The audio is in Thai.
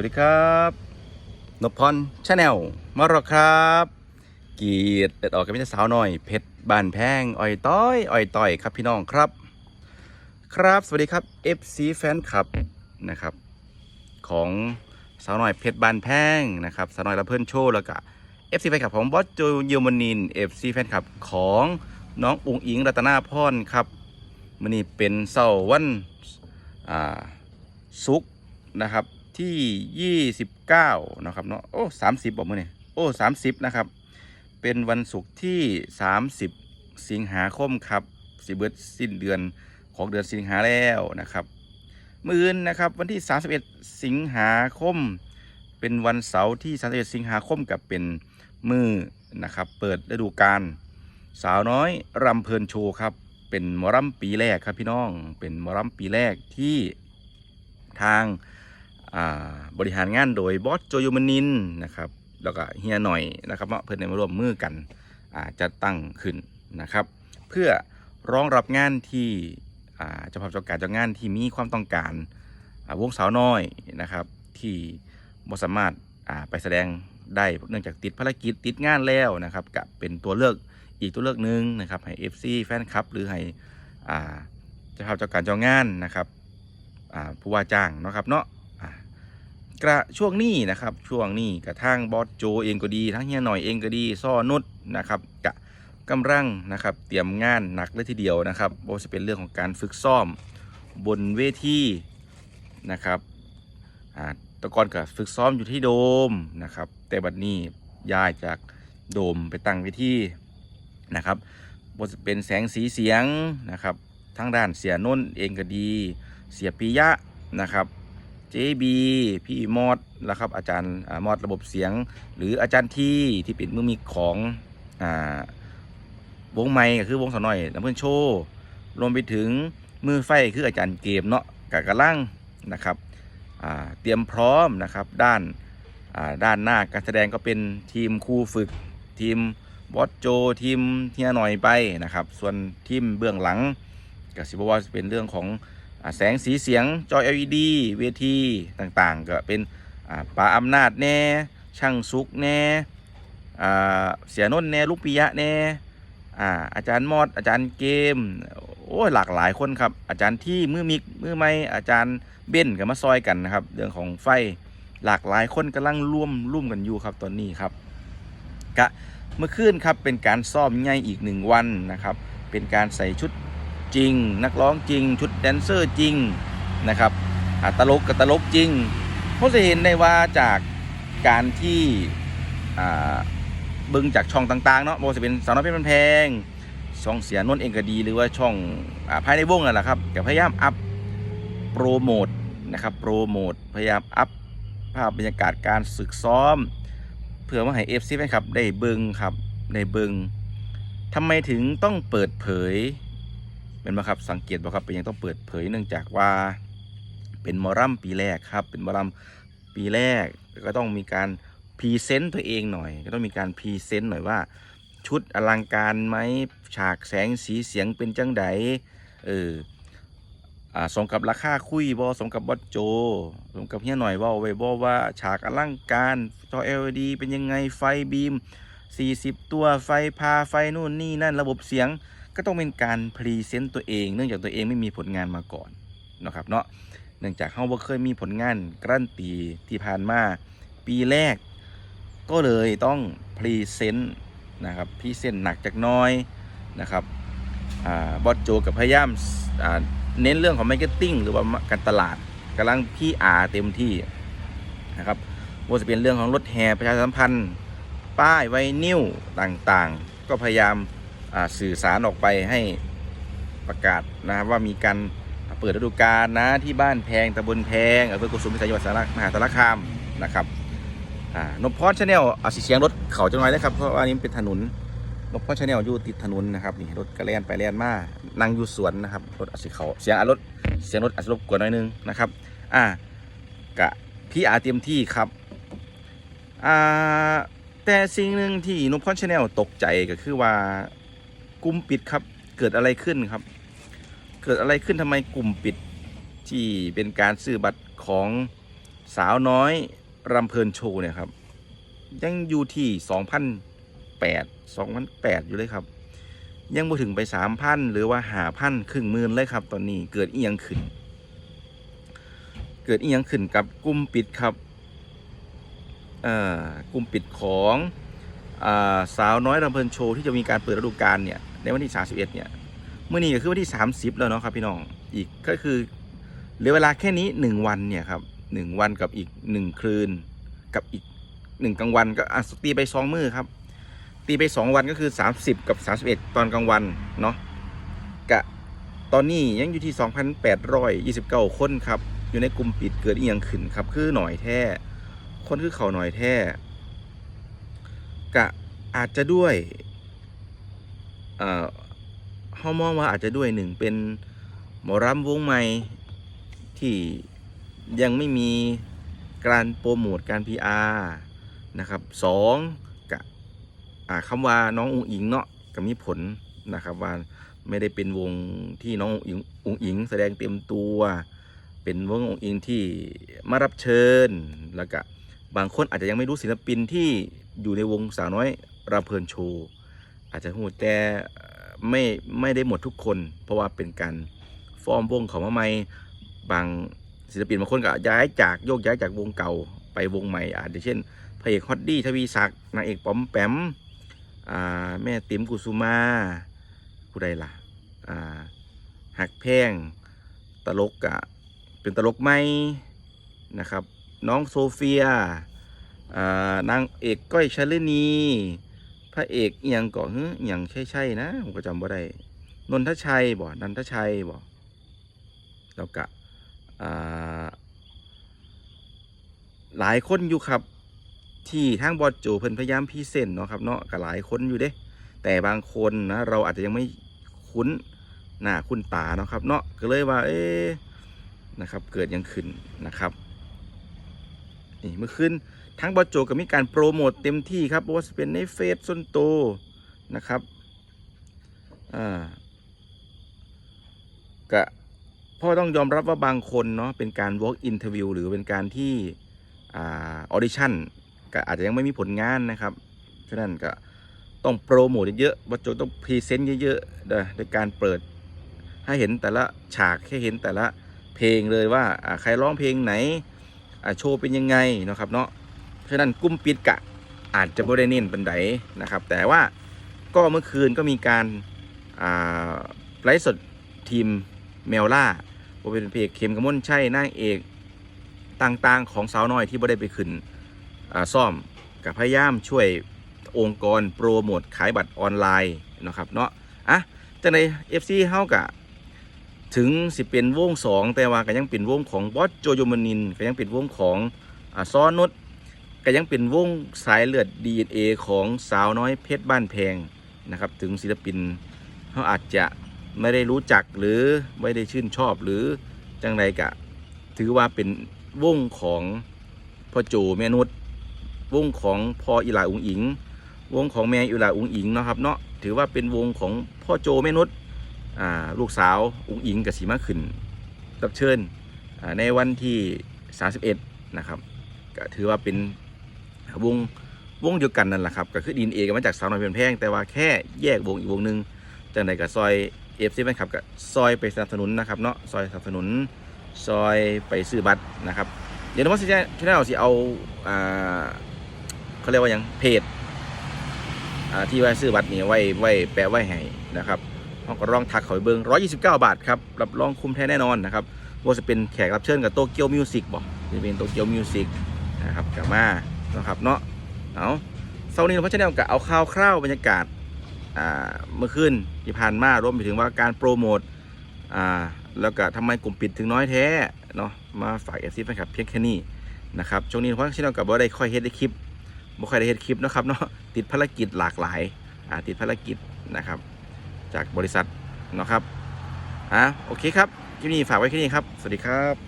วัสดีครับนพพรชาแนลมาหรอครับ กีดเด็ดออกกับพี่สาวหน่อย เพชรบานแพงอ่อยต้อยอ่อยต่อยครับพี่น้องครับ ครับสวัสดีครับ FC แฟนคลับนะครับ ของสาวหน่อยเพชรบานแพงนะครับสาวหน่อยละเพื่อนโชว์แล้วก็ FC แฟนคลับของบอสโจเยอรมนิน FC แฟนคลับของน้องอุงอิงรัตนาพรครับมันนี่เป็นเสาร์วันอ่าศุกนะครับ ที่ 29นะครับเนาะโอ้30บอกมือนี่โอ้30นะครับ เป็นวันศุกร์ที่ 30 สิงหาคมครับสิเบิดสิ้นเดือนของเดือนสิงหาแล้วนะครับ มื่นนะครับวันที่ 31 สิงหาคม เป็นวันเสาร์ที่ 31 สิงหาคมกับเป็นมือนะครับ เปิดฤดูกาลสาวน้อยรำเพลินโชว์ครับ เป็นมอรำปีแรกครับพี่น้อง เป็นมอรำปีแรกที่ทาง บริหารงานโดยบอสโจโยมนินนะครับแล้วก็เฮียหน่อยนะครับเนาเพื่อนได้มาร่วมมือกันอาจะตั้งขึ้นนะครับ เพื่อรองรับงานที่เจ้าภาพจ้าการเจ้างานที่มีความต้องการวงสาวน้อยนะครับ ที่บ่สามารถไปแสดงได้เนื่องจากติดภารกิจติดงานแล้วนะครับกับเป็นตัวเลือกอีกตัวเลือกหนึ่งนะครับให้ FC แฟนคลับ หรือให้เจ้าภาพเจ้าการเจ้างานนะครับผู้ว่าจ้างนะครับเนาะ กระช่วงนี้นะครับช่วงนี้กระทั่งบอสโจเองก็ดี ทั้งเฮียหน่อยเองก็ดีซ่อนุดนะครับกะกำลังนะครับเตรียมงานหนักเลยทีเดียวนะครับบ่ว่าจะเป็นเรื่องของการฝึกซ้อมบนเวทีนะครับอ่าตะกอนกับฝึกซ้อมอยู่ที่โดมนะครับ แต่บัดนี้ย้ายจากโดมไปตั้งเวทีนะครับบ่ว่าจะเป็นแสงสีเสียงนะครับทั้งด้านเสียนนท์เองก็ดี เสียปิยะนะครับ JB พี่มอดนะครับอาจารย์อมอดระบบเสียง หรืออาจารย์ที่ที่เป็นมือมีของอ่าวงไม้ก็คือวงสน้อยลำเพื่อนโชว์รวมไปถึงมือไฟคืออาจารย์เกมเนาะกะกระลังนะครับอ่าเตรียมพร้อมนะครับด้านอ่าด้านหน้าการแสดงก็เป็นทีมครูฝึก ทีมบอสโจทีมเฮียหน่อยไปนะครับ ส่วนทีมเบื้องหลังก็สิบว่าเป็นเรื่องของอ แสงสีเสียงจอ LED เวทีต่างๆ ก็เป็นอ่าอำนาจแน่ช่างซุกแน่เสียนนท์แน่ลูกปิยะแน่อาอาจารย์มอดอาจารย์เกมโอ้หลากหลายคนครับ อาจารย์ที่มือมิกมือไม่อาจารย์เบ้นกับมาซอยกันนะครับ เรื่องของไฟหลากหลายคนกำลังร่วมร่วมกันอยู่ครับตอนนี้ครับกะเมื่อคืนครับเป็นการซ้อมง่ายอีกหนึ่งวันนะครับ เป็นการใส่ชุด จริง นักร้องจริง ชุดแดนเซอร์จริงนะครับอาตลกกับตลกจริงเพราะจะเห็นได้ว่าจากการที่เบิ่งจากช่องต่างๆเนาะบ่ว่าจะเป็นสาวน้อยเพชรบ้านแพงช่องเสียนนท์เองก็ดีหรือว่าช่องอภายในวงนั่นแหละครับก็พยายามอัพโปรโมทนะครับโปรโมทพยายามอัพภาพบรรยากาศการฝึกซ้อม เพื่อมาให้ FC แฟนคลับได้เบิงครับได้เบิงทำไมถึงต้องเปิดเผย เป็นบ่ครับสังเกตบ่ครับเป็นยังต้องเปิดเผยเนื่องจากว่า เป็นมอรัมปีแรกครับ เป็นมอรัมปีแรกก็ต้องมีการพรีเซนต์ตัวเองหน่อย ก็ต้องมีการพรีเซนต์หน่อยว่า ชุดอลังการไหมฉากแสงสีเสียงเป็นจังไดเอออ่าสมกับราคาคุยบอสมกับบอสโจสมกับเฮียหน่อยว่าไว้บอว่าฉากอลังการจอ LED เป็นยังไงไฟบีม 40 ตัวไฟพาไฟนู่นนี่นั่นระบบเสียง ก็ต้องเป็นการพรีเซนต์ตัวเอง เนื่องจากตัวเองไม่มีผลงานมาก่อนนะครับเนาะเนื่องจากเฮาบ่เคยมีผลงานการันตีที่ผ่านมาปีแรก ก็เลยต้องพรีเซนต์นะครับพรีเซนต์หนักจากน้อยนะครับอบอสโจกับพยายามเน้นเรื่องของมาร์เก็ตติ้งหรือว่าการตลาดกำลังพี่อาเต็มที่นะครับว่าจะเป็นเรื่องของรถแห่ประชาสัมพันธ์ ป้ายไวนิวต่างๆ ก็พยายาม สื่อสารออกไปให้ประกาศนะครับว่ามีการเปิดฤดูกาลนะที่บ้านแพงตำบลแพงอำเภอกุสุมพิสัยจังหวัดสารมหาสารคามนะครับนพพรชาแนลเอาสิเสียงรถเขาจังหน่อยนะครับเพราะว่านี้เป็นถนนนพพรชาแนลอยู่ติดถนนนะครับนี่รถกระแลนไปแลนมานั่งอยู่สวนนะครับรถอาสิเขาเสียงรถเสียงรถอาจจะรบกวนหน่อยนึงนะครับอ่ากะพี่อาเตรียมที่ครับอ่าแต่สิ่งหนึ่งที่นพพรชาแนลตกใจก็คือว่า กลุ่มปิดครับ เกิดอะไรขึ้นครับ เกิดอะไรขึ้นทำไมกลุ่มปิด ที่เป็นการซื้อบัตรของสาวน้อยรำเพลินโชว์เนี่ยครับ ยังอยู่ที่สองพันแปดสองพันแปดอยู่เลยครับ ยังบ่ถึงไปสามพันหรือว่าหาพันครึ่งหมื่นเลยครับ ตอนนี้เกิดอีหยังขึ้น เกิดอีหยังขึ้นกับกลุ่มปิดครับเอ่อกลุ่มปิดของ สาวน้อยรำเพลินโชว์ที่จะมีการเปิดฤดูกาลเนี่ยในวันที่ 31 เนี่ยเมื่อนี้ก็คือวันที่ 30 แล้วเนาะครับพี่น้องอีกก็คือเหลือเวลาแค่นี้ 1 วันเนี่ยครับหนึ่งวันกับอีก 1 คืน กับอีก 1กลางวันก็ตีไป 2 มือครับ ตีไป 2 วันก็คือ 30 กับ 31 ตอนกลางวันเนาะกะตอนนี้ยังอยู่ที่ 2,829 คนครับอยู่ในกลุ่มปิดเกิดอียงขึ้นครับคือหน่อยแท้คนคือเขาหน่อยแท้ กะอาจจะด้วยเอ่อฮามองว่าอาจจะด้วยหนึ่งเป็นหมอรำวงใหม่ที่ยังไม่มีการโปรโมทการ PR นะครับสองกะอ่าคำว่าน้องอุงอิงเนาะก็มีผลนะครับว่าไม่ได้เป็นวงที่น้องอุงอิงอุงอิงแสดงเต็มตัว เป็นวงองค์อิงที่มารับเชิญแล้วก็บางคนอาจจะยังไม่รู้ศิลปินที่ อยู่ในวงสาวน้อยรำเพลินโชว์อาจจะหูแต่ไม่ไม่ได้หมดทุกคน เพราะว่าเป็นการฟอร์มวงเขามาใหม่บางศิลปินบางคนก็ย้ายจากโยกย้ายจากวงเก่าไปวงใหม่อาจจะเช่นพระเอกฮอตดี้ทวีศักดิ์นางเอกป๋อมแปมแม่ติ๋มกุสุมาผู้ใดล่ะหักแพงตลกกะเป็นตลกไหมนะครับ น้องโซเฟีย นางเอกก้อยชลินี พระเอกเอียงก่อนฮึอย่างใช่ใช่ๆนะ ผมก็จำบ่ได้นนทชัยบ่นันทชัยบ่แล้วก็หลายคนอยู่ครับ ที่ทางบอดโจเพิ่นพยายามพรีเซนต์เนาะครับเนาะก็หลายคนอยู่เด้แต่บางคนนะเราอาจจะยังไม่คุ้นหน้าคุ้นตาเนาะครับ เนาะก็เลยว่า เอ๊นะครับ เกิดยังขึ้นนะครับนี่เมื่อคืน ทั้งบอโจก็มีการโปรโมทเต็มที่ครับว่าจะเป็นในเฟซส่วนโตวนะครับอ่าก็พ่อต้องยอมรับว่าบางคนเนาะเป็นการ walk interview หรือเป็นการที่อ่า audition ก็อาจจะยังไม่มีผลงานนะครับ ฉะนั้นก็ต้องโปรโมทเยอะๆบอโจต้องพรีเซนต์เยอะๆนะในการเปิด ให้เห็นแต่ละฉากให้เห็นแต่ละเพลงเลยว่าใครร้องเพลงไหนโชว์เป็นยังไงนะครับเนาะ ฉะนั้นกุ้มปิดกะอาจจะไม่ได้เน้นเป็นไดนะครับ แต่ว่าก็เมื่อคืนก็มีการไลฟ์สดทีมเมลล่าว่าเป็นเพลงเข็มกระมลใช่นางเอกต่างๆของสาวน้อยที่บ่ได้ไปขึ้นซ่อมกับพยายามช่วยองค์กรโปรโมทขายบัตรออนไลน์นะครับเนาะอะจังใน FC เฮากะถึงสิเป็นวงสองแต่ว่าก็ยังเป็นวงของบอสโจโยมานินก็ยังเป็นวงของอซอนนุช ก็ยังเป็นวงสายเลือด DNA ของสาวน้อยเพชรบ้านแพงนะครับ ถึงศิลปินเขาอาจจะไม่ได้รู้จักหรือไม่ได้ชื่นชอบหรือจังไรกะ ถือว่าเป็นวงของพ่อโจแม่นุชวงของพ่ออีหลาอุงอิง วงของแม่อีหลาอุงอิงเนาะครับเนาะถือว่าเป็นวงของพ่อโจแม่นุชอ่าลูกสาวอุงอิงกับสีมาขึ้นรับเชิญในวันที่ 31 นะครับก็ถือว่าเป็น วงวงเดียวกันนั่นแหละครับก็คือดีนเอกันมาจากสาวน้อยเพียนแพงแต่ว่าแค่แยกวงอีกวงหนึ่งจากไหนกับซอยเอฟซีแฟนคลับกับซอยไปสนับสนุนนะครับเนาะซอยสนับสนุนซอยไปซื้อบัตรนะครับเดี๋ยวน้องว่าสิจะช่วยเอาสิเอาอ่าเขาเรียกว่ายังเพจอ่าที่ไว้ซื้อบัตรนี่ไว้ไว้แปะไว้ให้นะครับห้องก็ร้องทักเขาไปเบิ้ง129 บาทครับรับรองคุ้มแท้แน่นอนนะครับว่าจะเป็นแขกรับเชิญกับโตเกียวมิวสิกบ่จะเป็นโตเกียวมิวสิกนะครับกลับมา นะครับเนาะเอาเสาร์นี้เราพัชแนลกับเอาข่าวคร่าวบรรยากาศอ่าเมื่อคืนที่ผ่านมารวมไปถึงว่าการโปรโมทอ่าแล้วก็ทำไมกลุ่มปิดถึงน้อยแท้เนาะมาฝากเอฟซีแฟนคลับเพียงแค่นี้นะครับช่วงนี้เพราะชแนลกับว่าได้ค่อยเฮ็ดได้คลิปบ่ค่อยได้เฮ็ดคลิปนะครับเนาะติดภารกิจหลากหลายอ่าติดภารกิจนะครับ จากบริษัทเนาะครับอะโอเคครับคลิปนี้ฝากไว้แค่นี้ครับ สวัสดีครับ